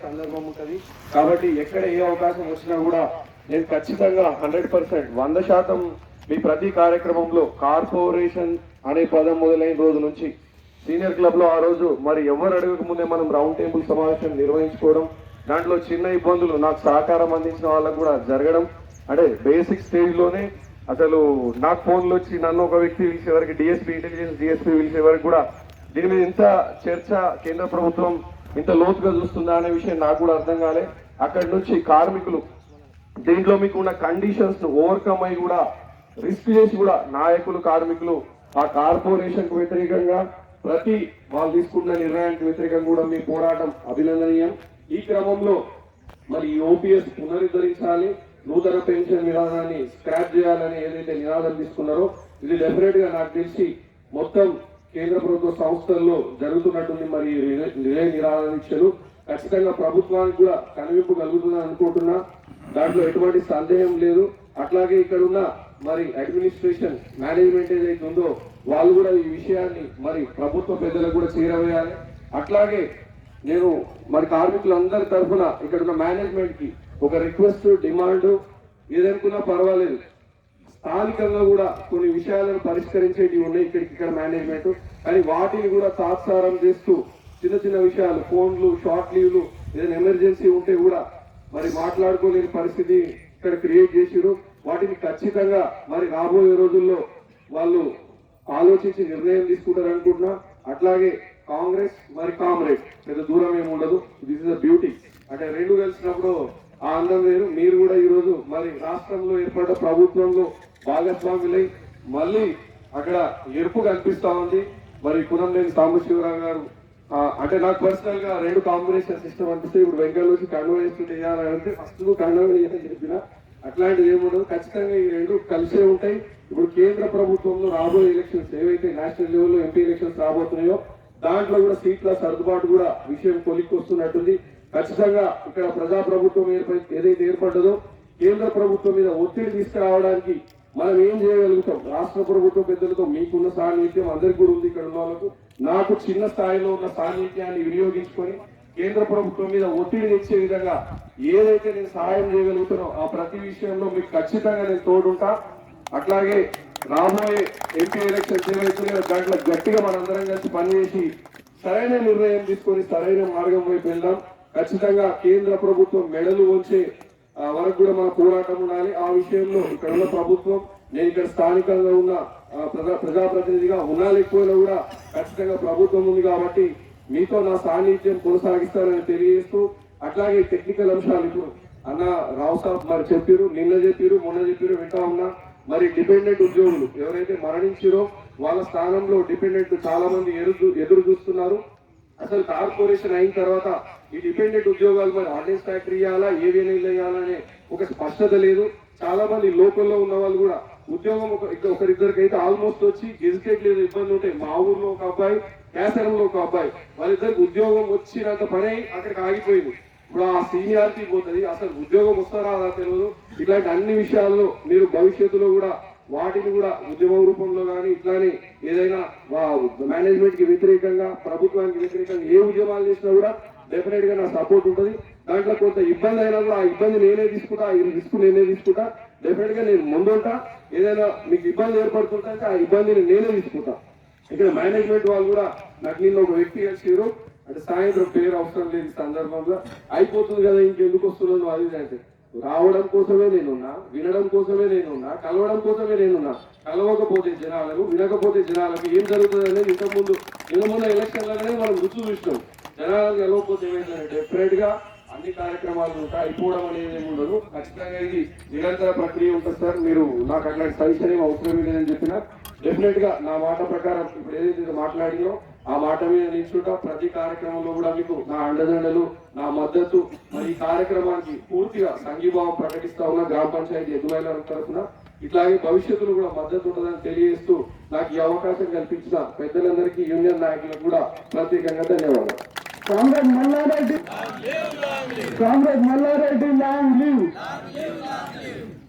సందర్భం ఉంటుంది. కాబట్టి ఎక్కడ ఏ అవకాశం వచ్చినా కూడా నేను ఖచ్చితంగా హండ్రెడ్ పర్సెంట్ వంద శాతం మీ ప్రతి కార్యక్రమంలో కార్పొరేషన్ అనే పదం మొదలైన రోజు నుంచి సీనియర్ క్లబ్లో ఆ రోజు మరి ఎవరు అడగక ముందే మనం రౌండ్ టేబుల్ సమావేశం నిర్వహించుకోవడం దాంట్లో చిన్న ఇబ్బందులు నాకు సహకారం అందించిన వాళ్ళకు కూడా జరగడం. అంటే బేసిక్ స్టేజ్లోనే అసలు నాకు ఫోన్లు వచ్చి నన్ను ఒక వ్యక్తి పిలిచే వరకు డిఎస్పీ ఇంటెలిజెన్స్ డిఎస్పీ పిలిచే వరకు కూడా దీని మీద ఇంత చర్చ కేంద్ర ప్రభుత్వం ఇంత లోతుగా చూస్తుందా అనే విషయం నాకు కూడా అర్థం కాలే. అక్కడి నుంచి కార్మికులు దీంట్లో మీకు ఉన్న కండిషన్స్ను ఓవర్కమ్ అయి కూడా రిస్క్ చేసి కూడా నాయకులు కార్మికులు ఆ కార్పొరేషన్కు వ్యతిరేకంగా ప్రతి వాళ్ళు తీసుకున్న నిర్ణయానికి వ్యతిరేకంగా కూడా మీ పోరాటం అభినందనీయం. ఈ క్రమంలో మరి ఓపీఎస్ పునరుద్ధరించాలి నూతన పెన్షన్ విధానాన్ని స్క్రాప్ చేయాలని ఏదైతే నినాదం తీసుకున్నారో ఇది డెఫినెట్గా నాకు తెలిసి మొత్తం కేంద్ర ప్రభుత్వ సంస్థల్లో జరుగుతున్నట్టుంది మరి నిలయ నిరాదీక్షలు ఖచ్చితంగా ప్రభుత్వానికి కూడా కనువింపు కలుగుతుందని అనుకుంటున్నా. దాంట్లో ఎటువంటి సందేహం లేదు. అట్లాగే ఇక్కడ ఉన్న మరి అడ్మినిస్ట్రేషన్ మేనేజ్మెంట్ ఏదైతే ఉందో వాళ్ళు కూడా ఈ విషయాన్ని మరి ప్రభుత్వ పెద్దలకు కూడా చేరవేయాలి. అట్లాగే నేను మరి కార్మికులందరి తరఫున ఇక్కడ ఉన్న మేనేజ్మెంట్కి ఒక రిక్వెస్ట్ డిమాండ్ ఏదనుకున్నా పర్వాలేదు. స్థానికంగా కూడా కొన్ని విషయాలను పరిష్కరించేటివి ఉన్నాయి ఇక్కడికి ఇక్కడ మేనేజ్మెంట్ కానీ వాటిని కూడా తాత్సారం చేస్తూ చిన్న చిన్న విషయాలు ఫోన్లు షార్ట్ లీవ్లు ఏదైనా ఎమర్జెన్సీ ఉంటే కూడా మరి మాట్లాడుకోలేని పరిస్థితి ఇక్కడ క్రియేట్ చేసిరు వాటిని ఖచ్చితంగా మరి రాబోయే రోజుల్లో వాళ్ళు ఆలోచించి నిర్ణయం తీసుకుంటారు అనుకుంటున్నా. అట్లాగే కాంగ్రెస్ మరి కామ్రేడ్ పెద్ద దూరం ఏమి ఉండదు. దిస్ ఇస్ అ బ్యూటీ అంటే రెండు కలిసినప్పుడు ఆ అందం వేరు. మీరు కూడా ఈ రోజు మరి రాష్ట్రంలో ఏర్పడ్డ ప్రభుత్వంలో భాగస్వాములై మళ్ళీ అక్కడ ఎరుపు కనిపిస్తూ ఉంది. మరి కునంలేని సాంబశివరావు గారు అంటే నాకు పర్సనల్గా రెండు కాంబినేషన్ సిస్టమ్ అనిపిస్తే ఇప్పుడు వెంకయ్య కన్వర్జేషన్ చేయాలంటే ఫస్ట్ కన్వర్జేషన్ చెప్పిన అట్లాంటిది ఏముండదు ఖచ్చితంగా ఈ రెండు కలిసే ఉంటాయి. ఇప్పుడు కేంద్ర ప్రభుత్వంలో రాబోయే ఎలక్షన్స్ ఏవైతే నేషనల్ లెవెల్లో ఎంపీ ఎలక్షన్స్ రాబోతున్నాయో దాంట్లో కూడా సీట్ల సర్దుబాటు కూడా విషయం కొలిక్కి వస్తున్నట్టుంది ఖచ్చితంగా ఇక్కడ ప్రజా ప్రభుత్వం ఏర్పడి ఏదైతే ఏర్పడ్డదో కేంద్ర ప్రభుత్వం మీద ఒత్తిడి తీసుకురావడానికి మనం ఏం చేయగలుగుతాం? రాష్ట్ర ప్రభుత్వ పెద్దలతో మీకున్న సాన్నిధ్యం అందరికి కూడా ఉంది ఇక్కడ వాళ్ళకు. నాకు చిన్న స్థాయిలో ఉన్న సాన్నిధ్యాన్ని వినియోగించుకొని కేంద్ర ప్రభుత్వం మీద ఒత్తిడి తెచ్చే విధంగా ఏదైతే నేను సహాయం చేయగలుగుతానో ఆ ప్రతి విషయంలో మీకు ఖచ్చితంగా నేను తోడుంటా. అట్లాగే రాబోయే ఎంపీ ఎలక్షన్స్ ఏవైతున్నాయో దాంట్లో గట్టిగా మనందరం కలిసి పనిచేసి సరైన నిర్ణయం తీసుకొని సరైన మార్గం వైపు వెళ్దాం. ఖచ్చితంగా కేంద్ర ప్రభుత్వం మెడలు వచ్చే వరకు కూడా మన పోరాటం ఉండాలి. ఆ విషయంలో ఇక్కడ ఉన్న ప్రభుత్వం నేను ఇక్కడ స్థానికంగా ఉన్న ప్రజా ప్రజాప్రతినిధిగా ఉన్నా లేకపోయినా కూడా ఖచ్చితంగా ప్రభుత్వం ఉంది కాబట్టి మీతో నా సాన్నిధ్యం కొనసాగిస్తారని తెలియజేస్తూ అట్లాగే టెక్నికల్ అంశాలు ఇప్పుడు అన్న రావు సాబ్ మరి చెప్పారు నిన్న చెప్పారు మొన్న చెప్పారు వింటా ఉన్నా. మరి డిపెండెంట్ ఉద్యోగులు ఎవరైతే మరణించారో వాళ్ళ స్థానంలో డిపెండెంట్ చాలా మంది ఎదురు ఎదురు చూస్తున్నారు. అసలు కార్పొరేషన్ అయిన తర్వాత ఈ డిపెండెంట్ ఉద్యోగాలు మరి ఆర్డినెన్స్ ఫ్యాక్టరీ ఇవ్వాలా ఏవిఎన్ ఇవ్వాలనే ఒక స్పష్టత లేదు. చాలా మంది లోకల్లో ఉన్న వాళ్ళు కూడా ఉద్యోగం ఒక ఒకరిద్దరికి అయితే ఆల్మోస్ట్ వచ్చి గెజిటేట్ లేదు ఇబ్బంది ఉంటాయి మా ఊర్లో ఒక అబ్బాయి కేసరంలో ఒక అబ్బాయి వాళ్ళిద్దరికి ఉద్యోగం వచ్చినంత పని అక్కడికి ఆగిపోయింది. ఇప్పుడు ఆ సీనియారిటీ పోతుంది అసలు ఉద్యోగం వస్తారా అలా తెలియదు ఇట్లాంటి అన్ని విషయాల్లో మీరు భవిష్యత్తులో కూడా వాటిని కూడా ఉద్యమం రూపంలో కానీ ఇట్లానే ఏదైనా మేనేజ్మెంట్కి వ్యతిరేకంగా ప్రభుత్వానికి వ్యతిరేకంగా ఏ ఉద్యమాలు చేసినా కూడా డెఫినెట్గా నా సపోర్ట్ ఉంటుంది. దాంట్లో కొంత ఇబ్బంది అయినా కూడా ఆ ఇబ్బంది నేనే తీసుకుంటా ఈ రిస్క్ నేనే తీసుకుంటా. డెఫినెట్గా నేను ముందుంటా. ఏదైనా మీకు ఇబ్బంది ఏర్పడుతుంటే ఆ ఇబ్బందిని నేనే తీసుకుంటా. ఇక్కడ మేనేజ్మెంట్ వాళ్ళు కూడా నాకు నిన్న ఒక వ్యక్తి కలిసిరు అంటే సాయంత్రం పేరు అవసరం లేని సందర్భంలో అయిపోతుంది కదా ఇంకెందుకు వస్తున్నాను అది ఇది అంటే. రావడం కోసమే నేనున్నా వినడం కోసమే నేనున్నా కలవడం కోసమే నేనున్నా. కలవకపోతే జనాలకు వినకపోతే జనాలకు ఏం జరుగుతుంది అనేది ఇంతకుముందు ముందు ఎలక్షన్లనే మనం రుచి చూసినాం. జనాలకు కలవకపోతే ఏమైందంటే డెఫినెట్గా అన్ని కార్యక్రమాలు ఉంటాయి అయిపోవడం అనేది ఏమి ఉండదు. ఖచ్చితంగా ఇది నిరంతర ప్రక్రియ ఉంటుంది సార్. మీరు నాకు అట్లాంటి సజెషన్ ఏమి అవసరం లేదని చెప్పిన డెఫినెట్గా నా మాట ప్రకారం ఇప్పుడు ఏదైతే మాట్లాడినో ఆ మాట మీద నిల్చుంటా ప్రతి కార్యక్రమంలో కూడా మీకు నా అండదండలు నా మద్దతు మరి ఈ కార్యక్రమానికి పూర్తిగా సంఘీభావం ప్రకటిస్తా ఉన్న గ్రామ పంచాయతీ ఎదురైన తరఫున. ఇట్లాగే భవిష్యత్తులో కూడా మద్దతు ఉంటుందని తెలియజేస్తూ నాకు ఈ అవకాశం కల్పించిన పెద్దలందరికీ యూనియన్ నాయకులకు కూడా ప్రత్యేకంగా ధన్యవాదాలు. Comrade Mallareddy. Comrade Mallareddy long live